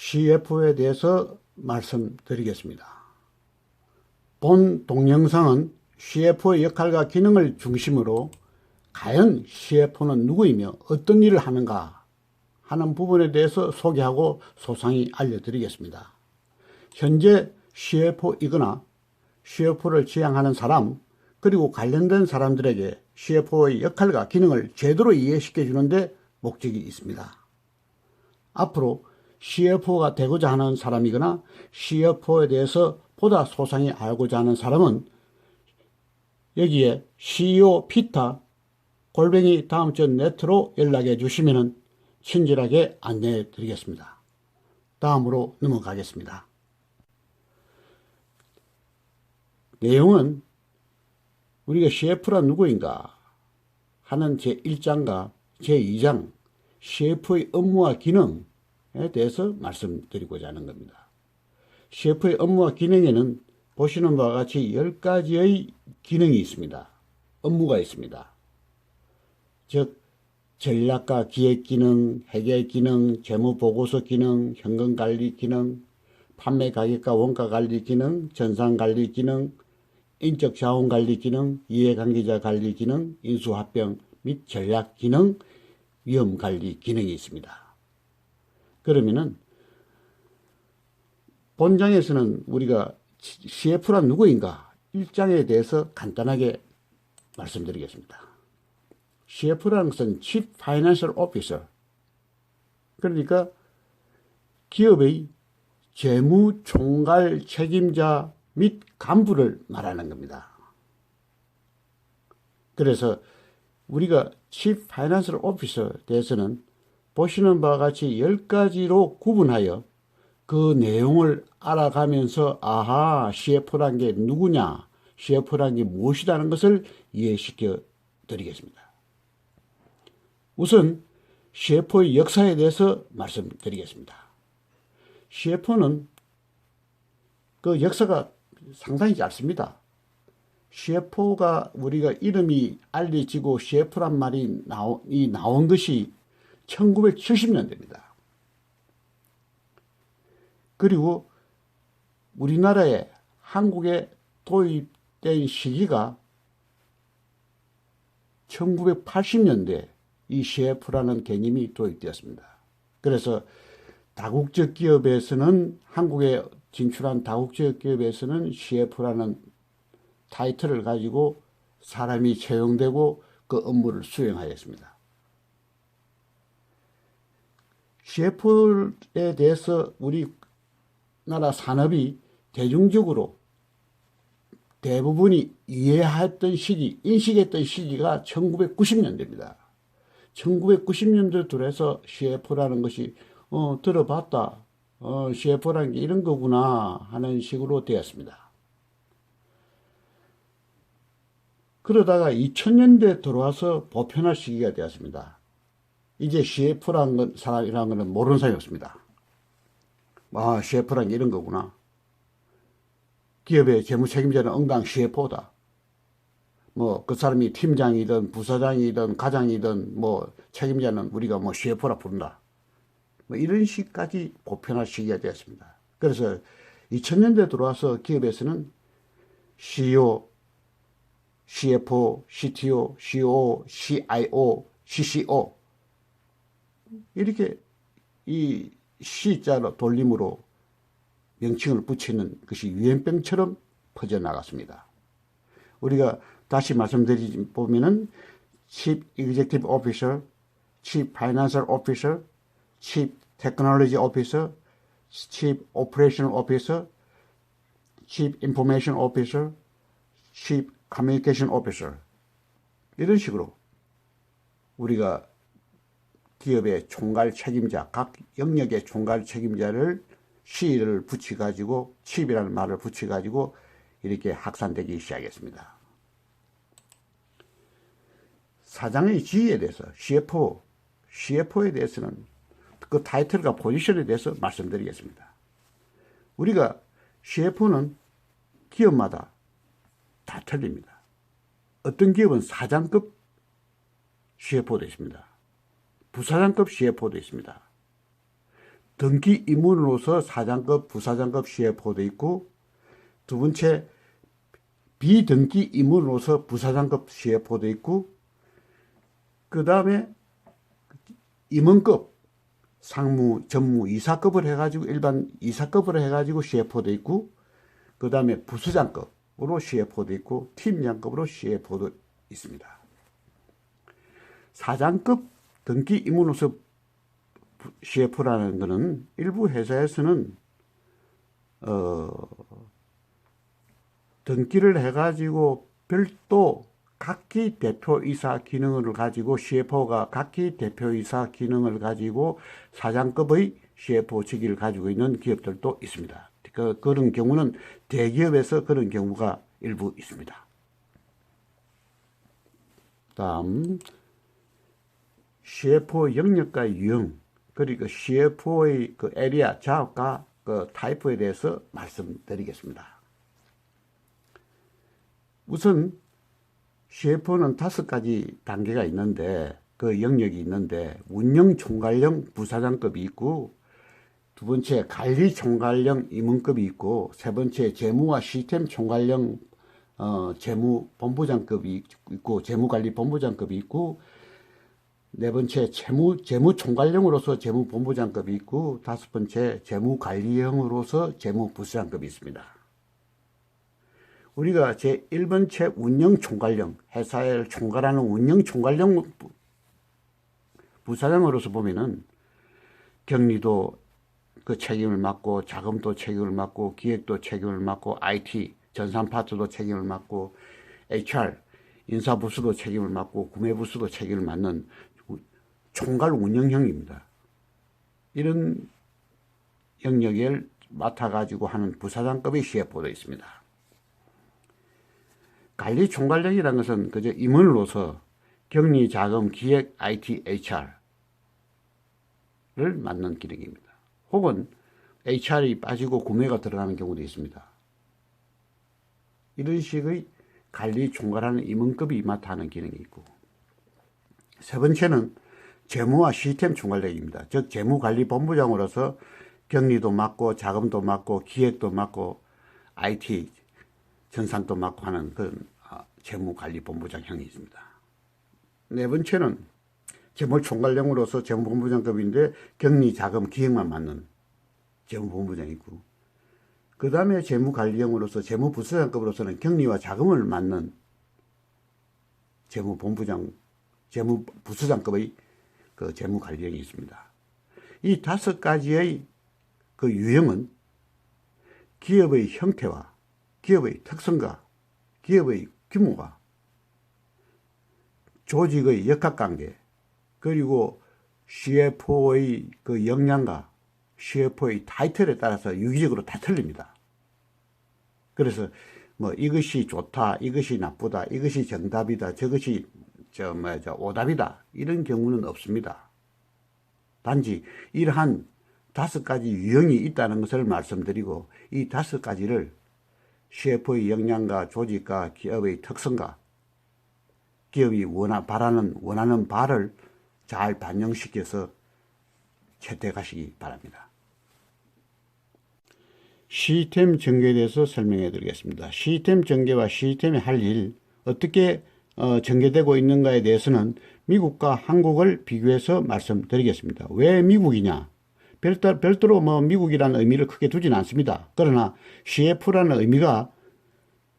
CFO에 대해서 말씀드리겠습니다. 본 동영상은 CFO의 역할과 기능을 중심으로 과연 CFO는 누구이며 어떤 일을 하는가 하는 부분에 대해서 소개하고 소상히 알려드리겠습니다. 현재 CFO이거나 CFO를 지향하는 사람 그리고 관련된 사람들에게 CFO의 역할과 기능을 제대로 이해시켜 주는데 목적이 있습니다. 앞으로 CFO가 되고자 하는 사람이거나 CFO에 대해서 보다 소상히 알고자 하는 사람은 여기에 CEO 피타 골뱅이 다음 주 네트로 연락해 주시면 친절하게 안내해 드리겠습니다. 다음으로 넘어가겠습니다. 내용은 우리가 CF란 누구인가 하는 제1장과 제2장 CF의 업무와 기능에 대해서 말씀드리고자 하는 겁니다. CF의 업무와 기능에는 보시는 바와 같이 10가지의 기능이 있습니다. 업무가 있습니다. 즉, 전략과 기획 기능, 회계 기능, 재무 보고서 기능, 현금 관리 기능, 판매 가격과 원가 관리 기능, 전산 관리 기능, 인적 자원 관리 기능, 이해관계자 관리 기능, 인수합병 및 전략 기능, 위험 관리 기능이 있습니다. 그러면은 본장에서는 우리가 CF란 누구인가 1장에 대해서 간단하게 말씀드리겠습니다. CF라는 것은 Chief Financial Officer 그러니까 기업의 재무 총괄 책임자 및 간부를 말하는 겁니다. 그래서 우리가 Chief Financial Officer 대해서는 보시는 바와 같이 10가지로 구분하여 그 내용을 알아가면서 아하 CF란 게 누구냐 CF란 게 무엇이라는 것을 이해시켜 드리겠습니다. 우선 CF의 역사에 대해서 말씀드리겠습니다. CF는 그 역사가 상당히 짧습니다. CF가 우리가 이름이 알려지고 CF란 말이 나오, 이 나온 것이 1970년대입니다. 그리고 우리나라에 한국에 도입된 시기가 1980년대 이 CF라는 개념이 도입되었습니다. 그래서 다국적 기업에서는 한국에 진출한 다국적 기업에서는 CF라는 타이틀을 가지고 사람이 채용되고 그 업무를 수행하였습니다. CF에 대해서 우리나라 산업이 대중적으로 대부분이 이해했던 시기, 인식했던 시기가 1990년대입니다. 1990년대 들어서 CF라는 것이 어, 들어봤다. 어, CF라는 게 이런 거구나 하는 식으로 되었습니다. 그러다가 2000년대 들어와서 보편화 시기가 되었습니다. 이제 CF라는 건, 사람이라는 것은 모르는 사람이 없습니다. 아, CF라는 게 이런 거구나. 기업의 재무 책임자는 응당 CFO다. 뭐, 그 사람이 팀장이든 부사장이든 가장이든 뭐, 책임자는 우리가 뭐 CF라 부른다. 뭐 이런 식까지 보편화 시기가 되었습니다. 그래서 2000년대 들어와서 기업에서는 CEO, CFO, CTO, CO, CIO, CCO 이렇게 이 C자로 돌림으로 명칭을 붙이는 것이 유행병처럼 퍼져나갔습니다. 우리가 다시 말씀드리 보면은 Chief Executive Officer, Chief Financial Officer, Chief Technology Officer, Chief Operational Officer, Chief Information Officer, Chief Communication Officer 이런 식으로 우리가 기업의 총괄 책임자, 각 영역의 총괄 책임자를 C를 붙여가지고 칩이라는 말을 붙여가지고 이렇게 확산되기 시작했습니다. 사장의 지위에 대해서 CFO, CFO에 대해서는 그 타이틀과 포지션에 대해서 말씀드리겠습니다. 우리가 CFO는 기업마다 다 틀립니다. 어떤 기업은 사장급 CFO도 있습니다. 부사장급 CFO도 있습니다. 등기 임원으로서 사장급, 부사장급 CFO도 있고 두 번째 비등기 임원으로서 부사장급 CFO도 있고 그 다음에 임원급 상무, 전무, 이사급을 해가지고 일반 이사급으로 해가지고 CFO도 있고 그 다음에 부수장급으로 CFO도 있고 팀장급으로 CFO도 있습니다. 사장급 등기 임원으로서 CF라는 것은 일부 회사에서는 어, 등기를 해가지고 별도 각기 대표이사 기능을 가지고 CFO가 각기 대표이사 기능을 가지고 사장급의 CFO 직위를 가지고 있는 기업들도 있습니다. 그, 그런 경우는 대기업에서 그런 경우가 일부 있습니다. 다음 CFO 영역과 유형 그리고 CFO의 그 에리아 작업과 그 타입에 대해서 말씀드리겠습니다. 우선 CFO는 다섯 가지 단계가 있는데 그 영역이 있는데 운영 총괄형 부사장급이 있고 두 번째 관리 총괄형 임원급이 있고 세 번째 재무와 시스템 총괄형 어, 재무 본부장급이 있고 재무관리 본부장급이 있고 네 번째 재무 재무 총괄형으로서 재무 본부장급이 있고 다섯 번째 재무 관리형으로서 재무 부수장급이 있습니다. 우리가 제 1번째 운영 총괄형 회사를 총괄하는 운영 총괄형 부사장으로서 보면은 격리도 그 책임을 맡고 자금도 책임을 맡고 기획도 책임을 맡고 IT 전산 파트도 책임을 맡고 HR 인사부수도 책임을 맡고 구매부수도 책임을 맡는 총괄 운영형입니다. 이런 영역을 맡아가지고 하는 부사장급의 CFO도 있습니다. 관리 총괄력이라는 것은 그저 임원으로서 격리, 자금, 기획, IT, HR을 맡는 기능입니다. 혹은 HR이 빠지고 구매가 들어가는 경우도 있습니다. 이런 식의 관리 총괄하는 임원급이 맡아 하는 기능이 있고 세 번째는 재무와 시스템 총괄력입니다. 즉 재무관리본부장으로서 격리도 맡고 자금도 맡고 기획도 맡고 IT 전산도 맡고 하는 그런 아, 재무관리본부장형이 있습니다. 네 번째는 재무총괄령으로서 재무본부장급인데 격리, 자금, 기획만 맡는 재무본부장이 있고 그 다음에 재무관리형으로서 재무부서장급으로서는 격리와 자금을 맡는 재무본부장, 재무부서장급의 그 재무 관리형이 있습니다. 이 다섯 가지의 그 유형은 기업의 형태와 기업의 특성과 기업의 규모와 조직의 역학관계 그리고 CFO의 그 역량과 CFO의 타이틀에 따라서 유기적으로 다 틀립니다. 그래서 뭐 이것이 좋다, 이것이 나쁘다, 이것이 정답이다, 저것이 저, 뭐, 저, 오답이다. 이런 경우는 없습니다. 단지 이러한 다섯 가지 유형이 있다는 것을 말씀드리고 이 다섯 가지를 CF의 역량과 조직과 기업의 특성과 기업이 원하, 바라는, 원하는 바를 잘 반영시켜서 채택하시기 바랍니다. 시스템 전개에 대해서 설명해 드리겠습니다. 시스템 전개와 시스템이 할 일, 어떻게 어, 전개되고 있는가에 대해서는 미국과 한국을 비교해서 말씀드리겠습니다. 왜 미국이냐? 별도, 별도로 뭐 미국이라는 의미를 크게 두지는 않습니다. 그러나 CF라는 의미가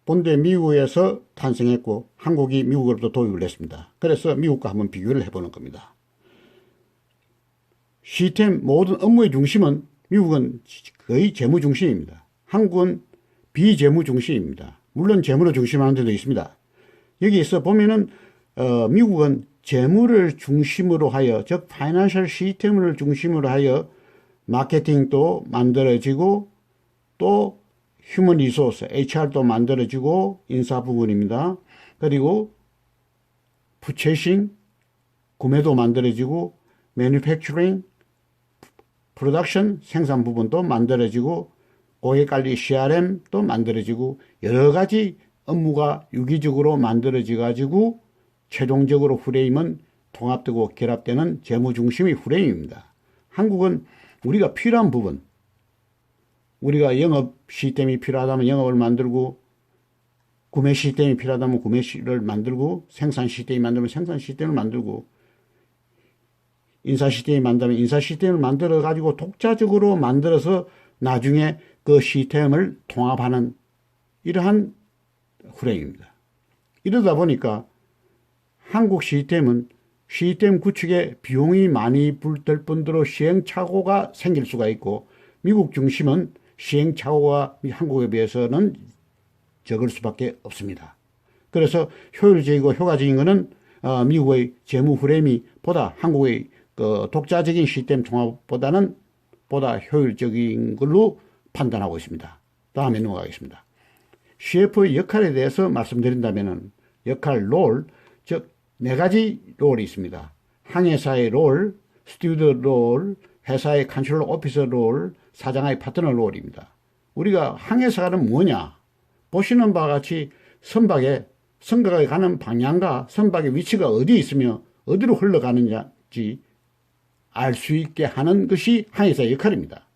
본래 미국에서 탄생했고 한국이 미국으로부터 도입을 했습니다. 그래서 미국과 한번 비교를 해보는 겁니다. 시스템 모든 업무의 중심은 미국은 거의 재무 중심입니다. 한국은 비재무 중심입니다. 물론 재무로 중심하는 데도 있습니다. 여기에서 보면은 어, 미국은 재무를 중심으로 하여 즉 파이낸셜 시스템을 중심으로 하여 마케팅도 만들어지고 또 휴먼 리소스 HR도 만들어지고 인사 부분입니다. 그리고 푸체싱 구매도 만들어지고 매니팩처링 프로덕션 생산 부분도 만들어지고 고객관리 CRM도 만들어지고 여러 가지 업무가 유기적으로 만들어져 가지고 최종적으로 프레임은 통합되고 결합되는 재무 중심의 프레임입니다. 한국은 우리가 필요한 부분, 우리가 영업 시스템이 필요하다면 영업을 만들고 구매 시스템이 필요하다면 구매를 만들고 생산 시스템이 만들면 생산 시스템을 만들고 인사 시스템이 만들면 인사 시스템을 만들어 가지고 독자적으로 만들어서 나중에 그 시스템을 통합하는 이러한 프레임입니다. 이러다 보니까 한국 시스템은 시스템 구축에 비용이 많이 불들 뿐더러 시행착오가 생길 수가 있고 미국 중심은 시행착오가 한국에 비해서는 적을 수밖에 없습니다. 그래서 효율적이고 효과적인 것은 어, 미국의 재무 프레임이 보다 한국의 그 독자적인 시스템 통합보다는 보다 효율적인 걸로 판단하고 있습니다. 다음에 넘어가겠습니다. CF의 역할에 대해서 말씀드린다면 역할 롤, 즉 네 가지 롤이 있습니다. 항해사의 롤, 스튜디오 롤, 회사의 컨트롤 오피서 롤, 사장의 파트너 롤입니다. 우리가 항해사는 뭐냐? 보시는 바와 같이 선박에 선박에 가는 방향과 선박의 위치가 어디에 있으며 어디로 흘러가는지 알 수 있게 하는 것이 항해사의 역할입니다.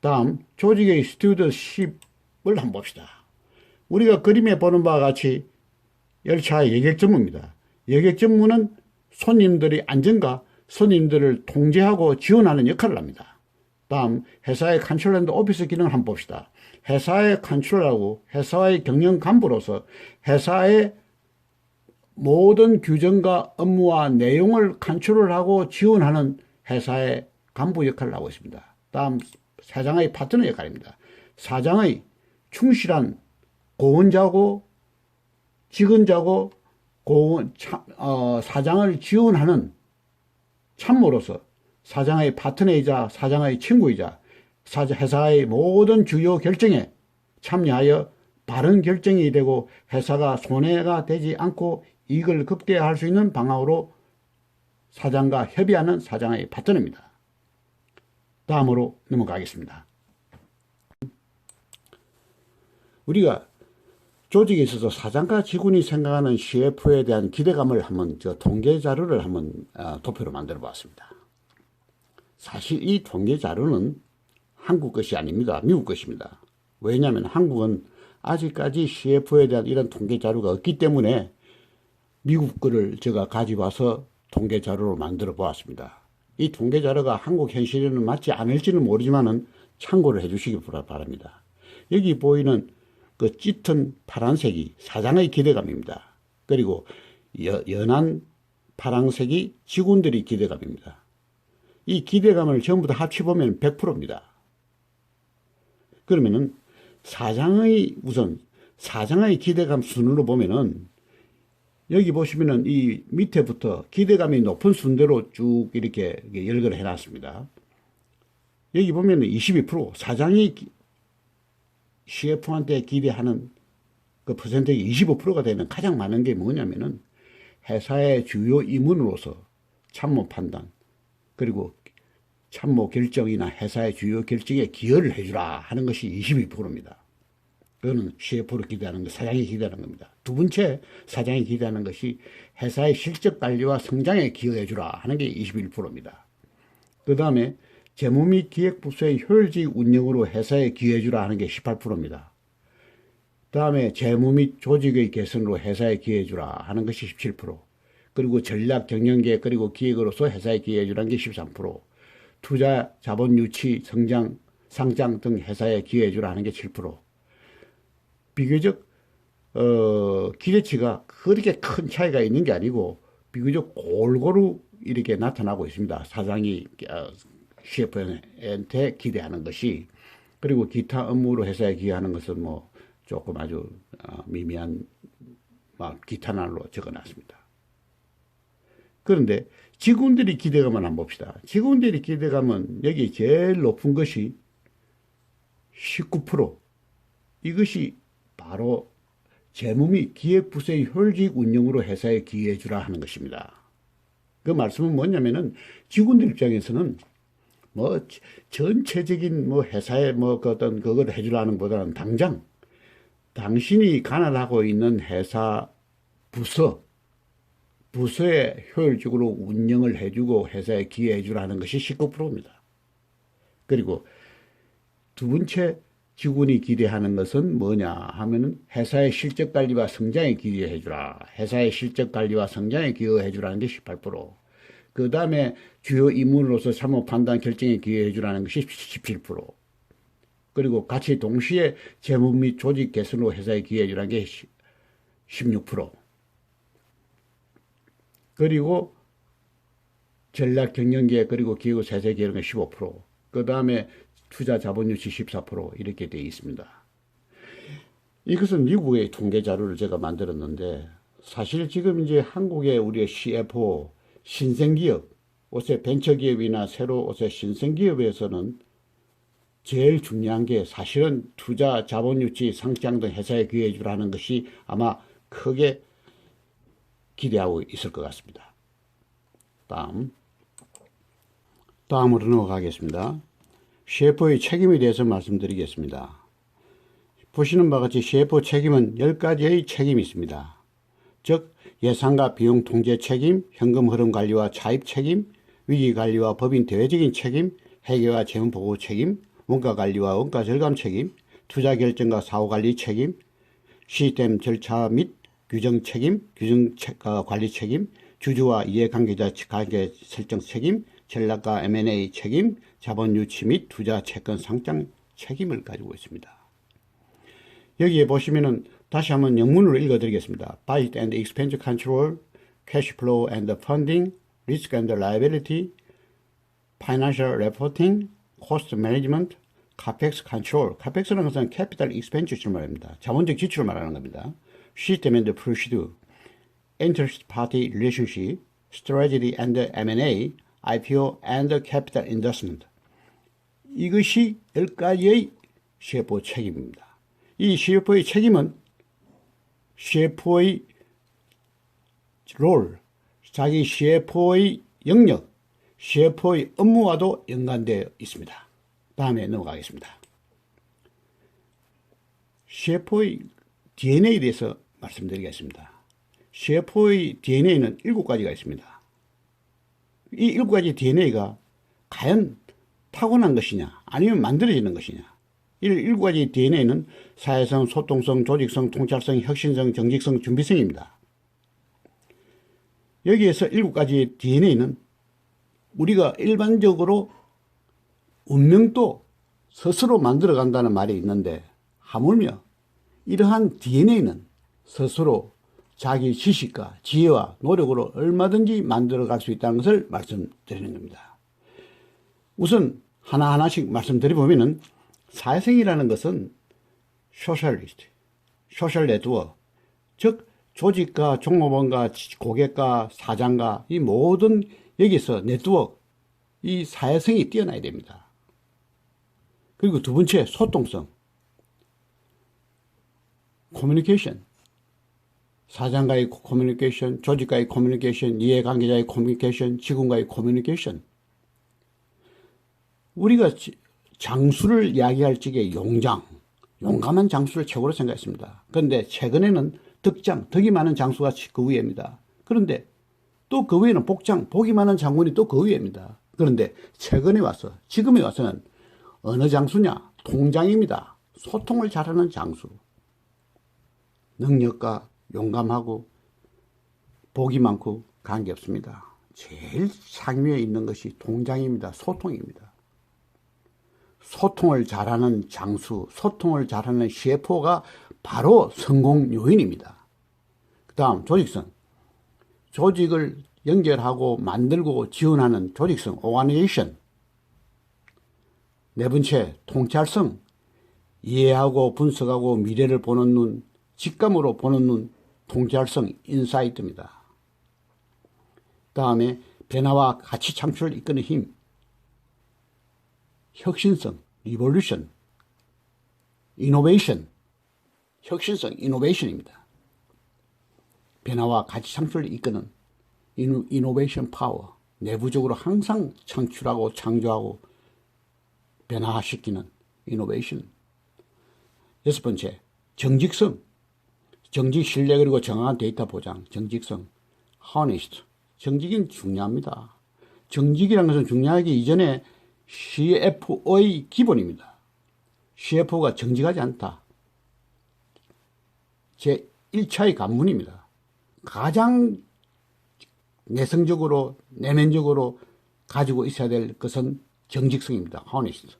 다음 조직의 스튜디오십을 한번 봅시다. 우리가 그림에 보는 바와 같이 열차의 여객 전무입니다. 여객 전무는 손님들의 안전과 손님들을 통제하고 지원하는 역할을 합니다. 다음 회사의 컨트롤 앤 오피스 기능을 한번 봅시다. 회사의 컨트롤하고 회사의 경영 간부로서 회사의 모든 규정과 업무와 내용을 컨트롤하고 지원하는 회사의 간부 역할을 하고 있습니다. 다음 사장의 파트너 역할입니다. 사장의 충실한 고원자고 직원자고 고원, 차, 어, 사장을 지원하는 참모로서 사장의 파트너이자 사장의 친구이자 회사의 모든 주요 결정에 참여하여 바른 결정이 되고 회사가 손해가 되지 않고 이익을 극대화할 수 있는 방향으로 사장과 협의하는 사장의 파트너입니다. 다음으로 넘어가겠습니다. 우리가 조직에 있어서 사장과 직원이 생각하는 CF에 대한 기대감을 한번 저 통계 자료를 한번 어, 도표로 만들어 봤습니다. 사실 이 통계 자료는 한국 것이 아닙니다. 미국 것입니다. 왜냐하면 한국은 아직까지 CF에 대한 이런 통계 자료가 없기 때문에 미국 거를 제가 가져와서 통계 자료로 만들어 보았습니다. 이 통계 자료가 한국 현실에는 맞지 않을지는 모르지만은 참고를 해 주시기 바랍니다. 여기 보이는 그 짙은 파란색이 사장의 기대감입니다. 그리고 여, 연한 파란색이 직원들의 기대감입니다. 이 기대감을 전부 다 합쳐보면 100%입니다. 그러면은 사장의 우선 사장의 기대감 순으로 보면은 여기 보시면은 이 밑에부터 기대감이 높은 순대로 쭉 이렇게 열거를 해놨습니다. 여기 보면은 22% 사장이 CF한테 기대하는 그 퍼센트가 25%가 되는 가장 많은 게 뭐냐면은 회사의 주요 임원으로서 참모 판단 그리고 참모 결정이나 회사의 주요 결정에 기여를 해주라 하는 것이 22%입니다. 그거는 CF로 기대하는 것, 사장이 기대하는 겁니다. 두 번째, 사장이 기대하는 것이 회사의 실적 관리와 성장에 기여해주라 하는 게 21%입니다. 그 다음에 재무 및 기획부서의 효율적 운영으로 회사에 기여해주라 하는 게 18%입니다. 다음에 재무 및 조직의 개선으로 회사에 기여해주라 하는 것이 17%. 그리고 전략 경영계획 그리고 기획으로서 회사에 기여해주라는 게 13%. 투자, 자본 유치, 성장, 상장 등 회사에 기여해주라 하는 게 7%. 비교적 어, 기대치가 그렇게 큰 차이가 있는 게 아니고 비교적 골고루 이렇게 나타나고 있습니다. 사장이 어, CF한테 기대하는 것이 그리고 기타 업무로 회사에 기여하는 것은 뭐 조금 아주 어, 미미한 막 기타 날로 적어놨습니다. 그런데 직원들이 기대감을 한번 봅시다. 직원들이 기대감은 여기 제일 높은 것이 19% 이것이 바로 재무 및 기획부서의 효율적 운영으로 회사에 기여해 주라 하는 것입니다. 그 말씀은 뭐냐면은 직원들 입장에서는 뭐 전체적인 뭐 회사에 뭐그 어떤 그걸 해주라는 보다는 당장 당신이 관할하고 있는 회사 부서 부서에 효율적으로 운영을 해주고 회사에 기여해 주라 하는 것이 19%입니다. 그리고 두 번째 직원이 기대하는 것은 뭐냐 하면은 회사의 실적 관리와 성장에 기여해 주라. 회사의 실적 관리와 성장에 기여해 주라는 게 18%. 그 다음에 주요 임무로서 사무 판단 결정에 기여해 주라는 것이 17%. 그리고 같이 동시에 재무 및 조직 개선으로 회사에 기여해 주라는 게 16%. 그리고 전략 경영계획 그리고 기후 세세 계획은 15%. 그 다음에 투자 자본 유치 14% 이렇게 되어 있습니다. 이것은 미국의 통계 자료를 제가 만들었는데 사실 지금 이제 한국의 우리의 CFO 신생기업 옷의 벤처기업이나 새로 옷의 신생기업에서는 제일 중요한 게 사실은 투자 자본 유치 상장 등 회사에 기여해 주라는 것이 아마 크게 기대하고 있을 것 같습니다. 다음 다음으로 넘어가겠습니다. 셰퍼의 책임에 대해서 말씀드리겠습니다. 보시는 바와 같이 셰퍼 책임은 10가지의 책임이 있습니다. 즉 예산과 비용 통제 책임, 현금 흐름 관리와 차입 책임, 위기 관리와 법인 대외적인 책임, 회계와 재무 보고 책임, 원가 관리와 원가 절감 책임, 투자 결정과 사후 관리 책임, 시스템 절차 및 규정 책임, 규정 어, 관리 책임, 주주와 이해관계자 관계 설정 책임, 전략과 M&A 책임, 자본 유치 및 투자 채권 상장 책임을 가지고 있습니다. 여기에 보시면은 다시 한번 영문으로 읽어드리겠습니다. Budget and Expense Control, Cash Flow and Funding, Risk and Liability, Financial Reporting, Cost Management, CAPEX Control. CAPEX는 것은 Capital Expenditure를 말합니다. 자본적 지출을 말하는 겁니다. System and Procedure, Interest Party Relationship, Strategy and M&A, IPO and Capital Investment. 이것이 10가지의 CFO 책임입니다. 이 CFO의 책임은 CFO의 롤, 자기 CFO의 영역, CFO의 업무와도 연관되어 있습니다. 다음에 넘어가겠습니다. CFO의 DNA에 대해서 말씀드리겠습니다. CFO의 DNA는 7가지가 있습니다. 이 7가지 DNA가 과연 타고난 것이냐 아니면 만들어지는 것이냐 이 일곱 가지 DNA는 사회성, 소통성, 조직성, 통찰성, 혁신성, 정직성, 준비성입니다. 여기에서 일곱 가지 DNA는 우리가 일반적으로 운명도 스스로 만들어 간다는 말이 있는데 하물며 이러한 DNA는 스스로 자기 지식과 지혜와 노력으로 얼마든지 만들어 갈 수 있다는 것을 말씀드리는 겁니다. 우선 하나하나씩 말씀드려보면은 사회생이라는 것은 소셜리스트, 소셜 네트워크, 즉 조직과 종업원과 고객과 사장과 이 모든 여기서 네트워크, 이 사회성이 뛰어나야 됩니다. 그리고 두 번째 소통성, 커뮤니케이션, 사장과의 커뮤니케이션, 조직과의 커뮤니케이션, 이해관계자의 커뮤니케이션, 직원과의 커뮤니케이션. 우리가 장수를 이야기할 적에 용장, 용감한 장수를 최고로 생각했습니다. 그런데 최근에는 덕장, 덕이 많은 장수가 그 위에입니다. 그런데 또 그 위에는 복장, 복이 많은 장군이 또 그 위에입니다. 그런데 최근에 와서, 지금에 와서는 어느 장수냐? 통장입니다. 소통을 잘하는 장수. 능력과 용감하고 복이 많고 관계없습니다. 제일 상위에 있는 것이 통장입니다. 소통입니다. 소통을 잘하는 장수, 소통을 잘하는 CFO가 바로 성공 요인입니다. 그 다음 조직성. 조직을 연결하고 만들고 지원하는 조직성, 오가니제이션. 네 번째, 통찰성. 이해하고 분석하고 미래를 보는 눈, 직감으로 보는 눈, 통찰성, 인사이트입니다. 다음에 변화와 가치 창출을 이끄는 힘. 혁신성, 리볼루션, 이노베이션, 혁신성, 이노베이션입니다. 변화와 가치 창출을 이끄는 이노, 이노베이션 파워, 내부적으로 항상 창출하고 창조하고 변화시키는 이노베이션. 여섯 번째, 정직성, 정직 신뢰 그리고 정확한 데이터 보장, 정직성, honest, 정직은 중요합니다. 정직이라는 것은 중요하기 이전에 CFO의 기본입니다. CFO가 정직하지 않다. 제 1차의 관문입니다. 가장 내성적으로, 내면적으로 가지고 있어야 될 것은 정직성입니다. honest.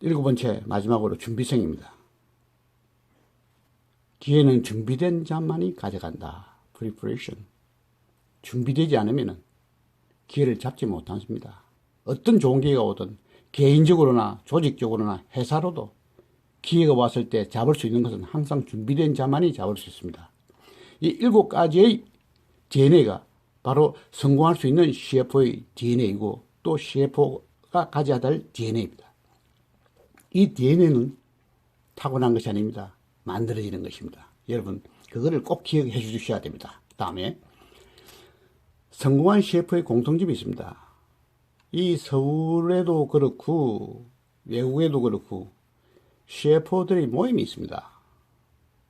일곱 번째, 마지막으로 준비성입니다. 기회는 준비된 자만이 가져간다. preparation. 준비되지 않으면 기회를 잡지 못합니다. 어떤 좋은 기회가 오든 개인적으로나 조직적으로나 회사로도 기회가 왔을 때 잡을 수 있는 것은 항상 준비된 자만이 잡을 수 있습니다. 이 일곱 가지의 DNA가 바로 성공할 수 있는 CFO의 DNA이고 또 CFO가 가져야 될 DNA입니다. 이 DNA는 타고난 것이 아닙니다. 만들어지는 것입니다. 여러분, 그거를 꼭 기억해 주셔야 됩니다. 다음에 성공한 CFO의 공통점이 있습니다. 이 서울에도 그렇고 외국에도 그렇고 CFO들의 모임이 있습니다.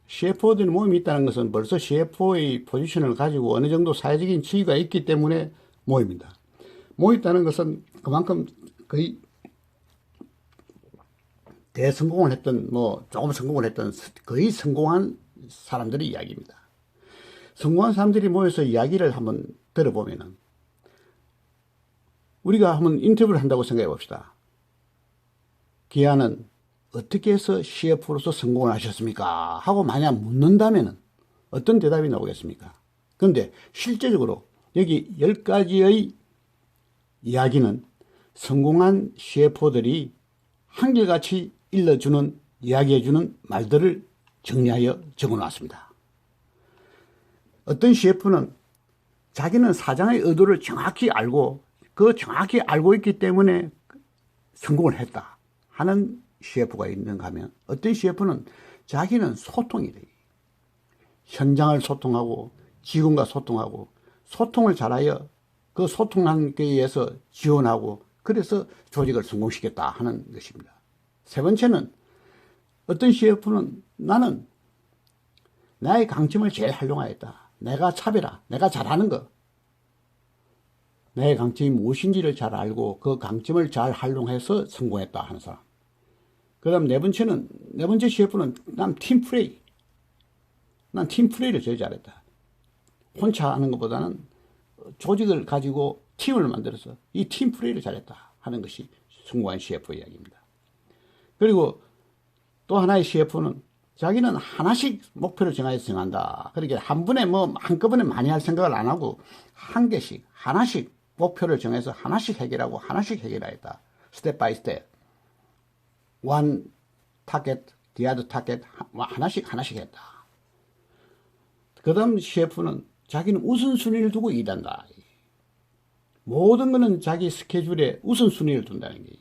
CFO들의 모임이 있다는 것은 벌써 CFO의 포지션을 가지고 어느 정도 사회적인 지위가 있기 때문에 모입니다. 모였다는 것은 그만큼 거의 대성공을 했던 뭐 조금 성공을 했던 거의 성공한 사람들의 이야기입니다. 성공한 사람들이 모여서 이야기를 한번 들어보면은 우리가 한번 인터뷰를 한다고 생각해 봅시다. 기아는 어떻게 해서 CF로서 성공을 하셨습니까? 하고 만약 묻는다면 어떤 대답이 나오겠습니까? 그런데 실제적으로 여기 열 가지의 이야기는 성공한 CFO들이 한결같이 일러주는, 이야기해주는 말들을 정리하여 적어 놨습니다. 어떤 CF는 자기는 사장의 의도를 정확히 알고 그 정확히 알고 있기 때문에 성공을 했다 하는 CF가 있는가 하면 어떤 CF는 자기는 소통이 돼. 현장을 소통하고 직원과 소통하고 소통을 잘하여 그 소통한 게 의해서 지원하고 그래서 조직을 성공시켰다 하는 것입니다. 세 번째는 어떤 CF는 나는 나의 강점을 제일 활용하였다. 내가 차별화, 내가 잘하는 거. 내 강점이 무엇인지를 잘 알고 그 강점을 잘 활용해서 성공했다 하는 사람. 그 다음 네 번째는, 네 번째 CF는 난 팀플레이. 난 팀플레이를 제일 잘했다. 혼자 하는 것보다는 조직을 가지고 팀을 만들어서 이 팀플레이를 잘했다 하는 것이 성공한 CF 이야기입니다. 그리고 또 하나의 CF는 자기는 하나씩 목표를 정해서 정한다. 그러니까 한 번에 뭐 한꺼번에 많이 할 생각을 안 하고 한 개씩, 하나씩 목표를 정해서 하나씩 해결하고 하나씩 해결하였다. 스텝 바이 스텝. one 타겟, the 타겟 하나씩 하나씩 했다. 그 다음 CF는 자기는 우선순위를 두고 일한다. 모든 것은 자기 스케줄에 우선순위를 둔다는 게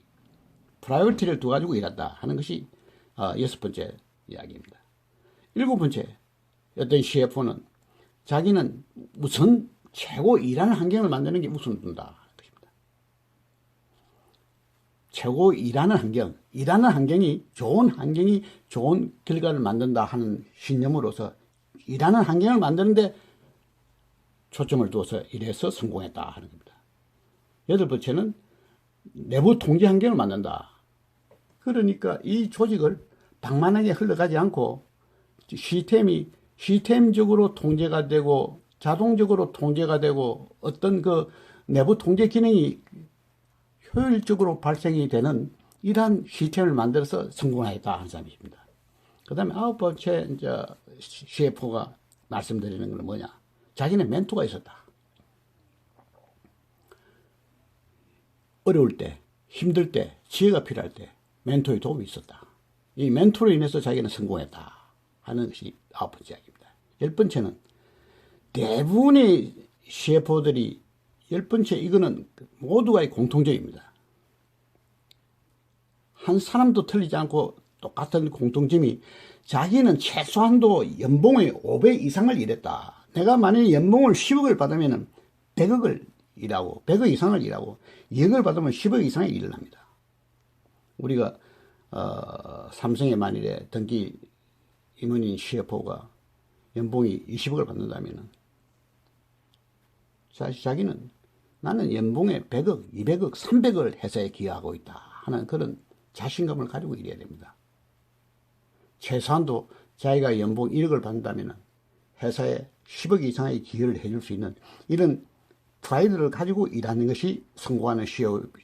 프라이어티를 두가지고 일한다 하는 것이 어, 여섯 번째 이야기입니다. 일곱 번째 어떤 CF는 자기는 우선 최고 일하는 환경을 만드는 게 우선 둔다. 것입니다. 최고 일하는 환경, 일하는 환경이 좋은 환경이 좋은 결과를 만든다 하는 신념으로서 일하는 환경을 만드는데 초점을 두어서 일해서 성공했다 하는 겁니다. 여덟 번째는 내부 통제 환경을 만든다. 그러니까 이 조직을 방만하게 흘러가지 않고 시스템이 시스템적으로 통제가 되고 자동적으로 통제가 되고 어떤 그 내부 통제 기능이 효율적으로 발생이 되는 이러한 시스템을 만들어서 성공하였다 하는 사람입니다. 그 다음에 아홉 번째 이제 CFO가 말씀드리는 건 뭐냐. 자기는 멘토가 있었다. 어려울 때, 힘들 때, 지혜가 필요할 때 멘토의 도움이 있었다. 이 멘토로 인해서 자기는 성공했다 하는 것이 아홉 번째 이야기입니다. 열 번째는 대부분의 CFO들이 열 번째 이거는 모두가의 공통점입니다. 한 사람도 틀리지 않고 똑같은 공통점이 자기는 최소한도 연봉의 5배 이상을 일했다. 내가 만약에 연봉을 10억을 받으면 100억을 일하고 100억 이상을 일하고 2억을 받으면 10억 이상의 일을 합니다. 우리가 어, 삼성의 만일에 등기 임원인 CFO가 연봉이 20억을 받는다면 사실 자기는 나는 연봉에 100억, 200억, 300억을 회사에 기여하고 있다 하는 그런 자신감을 가지고 일해야 됩니다. 최소한도 자기가 연봉 1억을 받는다면 회사에 10억 이상의 기여를 해줄 수 있는 이런 프라이드를 가지고 일하는 것이 성공하는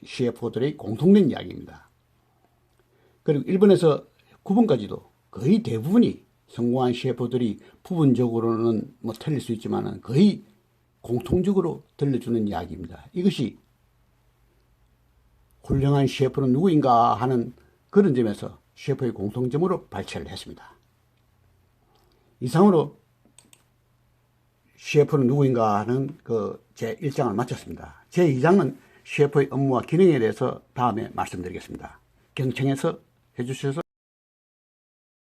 CFO들의 공통된 이야기입니다. 그리고 일본에서 9번까지도 거의 대부분이 성공한 CFO들이 부분적으로는 뭐 틀릴 수 있지만 거의 공통적으로 들려주는 이야기입니다. 이것이 훌륭한 CF는 누구인가 하는 그런 점에서 CF의 공통점으로 발췌를 했습니다. 이상으로 CF는 누구인가 하는 그 제 1장을 마쳤습니다. 제 2장은 CF의 업무와 기능에 대해서 다음에 말씀드리겠습니다. 경청해서 해주셔서